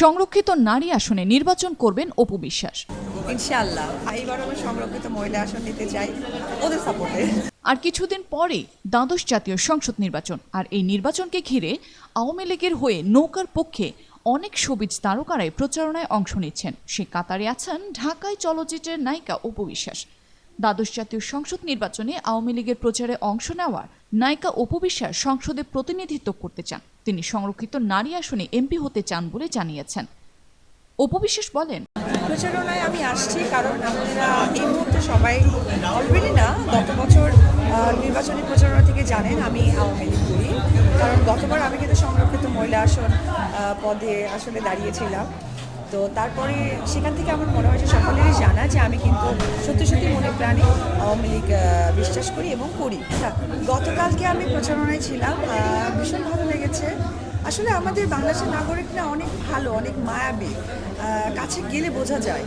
সংরক্ষিত নারী আসনে নির্বাচন করবেন অপু বিশ্বাস। ইনশাআল্লাহ। এইবার আমি সংরক্ষিত মহিলা আসন নিতে চাই। ওদের সাপোর্টে আর কিছুদিন পরেই দ্বাদশ জাতীয় সংসদ নির্বাচন। আর এই নির্বাচনকে ঘিরে আওয়ামী লীগের হয়ে নৌকার পক্ষে অনেক সবিজ তারকারাই প্রচারণায় অংশ নিচ্ছেন। সে কাতারে আছেন ঢাকায় চলচ্চিত্রের নায়িকা অপু বিশ্বাস। দ্বাদশ জাতীয় সংসদ নির্বাচনে আওয়ামী লীগের প্রচারে অংশ নেওয়ার নায়িকা অপু বিশ্বাস সংসদে প্রতিনিধিত্ব করতে চান। তিনি সংরক্ষিত নারী আসনে এমপি হতে চান বলে জানিয়েছেন। অপু বিশ্বাস বলেন, প্রচারণায় আমি আসছি কারণ আপনারা এই মুহূর্তে সবাই অলরেডি না, গত বছর নির্বাচনী প্রচারণা থেকে জানেন আমি আওয়ামী লীগ করি। কারণ গতবার আমি কিন্তু সংরক্ষিত মহিলা আসন পদে আসলে দাঁড়িয়েছিলাম। তো তারপরে সেখান থেকে আমার মনে হয় যে সকলেরই জানা যে আমি কিন্তু সত্যি সত্যি মনে প্রাণে আওয়ামী লীগ বিশ্বাস করি এবং করি। গতকালকে আমি প্রচারণায় ছিলাম ভীষণ ভালো লেগেছে। আসলে আমাদের বাংলাদেশের নাগরিকরা অনেক ভালো, অনেক মায়াবী কাছে গেলে বোঝা যায়।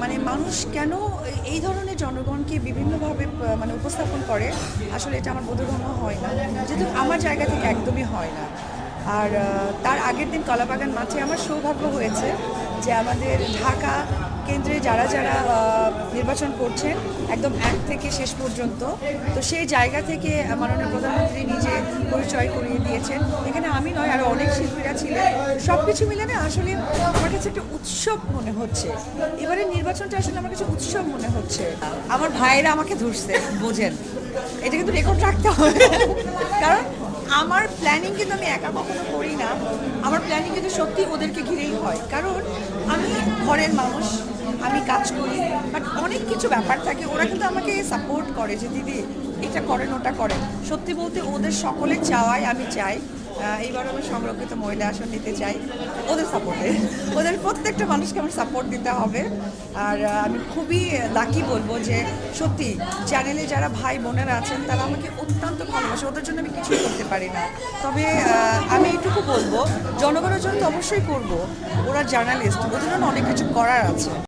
মানে মানুষ কেন এই ধরনের জনগণকে বিভিন্নভাবে মানে উপস্থাপন করে, আসলে এটা আমার বোধগম্য হয় না। যেহেতু আমার জায়গা থেকে একদমই হয় না। আর তার আগের দিন কলাবাগান মাঠে আমার সৌভাগ্য হয়েছে যে আমাদের ঢাকা কেন্দ্রে যারা যারা নির্বাচন করছেন একদম এক থেকে শেষ পর্যন্ত, তো সেই জায়গা থেকে মাননীয় প্রধানমন্ত্রী নিজে পরিচয় করিয়ে দিয়েছেন। এখানে আমি নয় আরও অনেক শিল্পীরা ছিলেন। সব কিছু মিলে না আসলে আমার কাছে একটা উৎসব মনে হচ্ছে। এবারে নির্বাচনটা আসলে আমার কাছে উৎসব মনে হচ্ছে। আমার ভাইয়েরা আমাকে ধরছে, বোঝেন। এটা কিন্তু রেকর্ড রাখতে হবে। কারণ আমার প্ল্যানিং কিন্তু আমি একা কখনো করি না। আমার প্ল্যানিং কিন্তু সত্যি ওদেরকে ঘিরেই হয়। কারণ আমি ঘরের মানুষ, আমি কাজ করি বাট অনেক কিছু ব্যাপার থাকে, ওরা কিন্তু আমাকে সাপোর্ট করে যে, দিদি, এটা করেন, ওটা করেন। সত্যি বলতে ওদের সকলে চাওয়াই আমি চাই। এইবার আমি সংরক্ষিত মহিলা আসন নিতে চাই। ওদের সাপোর্টে ওদের প্রত্যেকটা মানুষকে আমার সাপোর্ট দিতে হবে। আর আমি খুবই লাকি বলব যে সত্যি চ্যানেলে যারা ভাই বোনেরা আছেন, তারা আমাকে অত্যন্ত ভালোবাসে। ওদের জন্য আমি কিছুই করতে পারি না। তবে আমি এটুকু বলব, জনগণের জন্য তো অবশ্যই করব। ওরা জার্নালিস্ট ওদের জন্য অনেক কিছু করার আছে।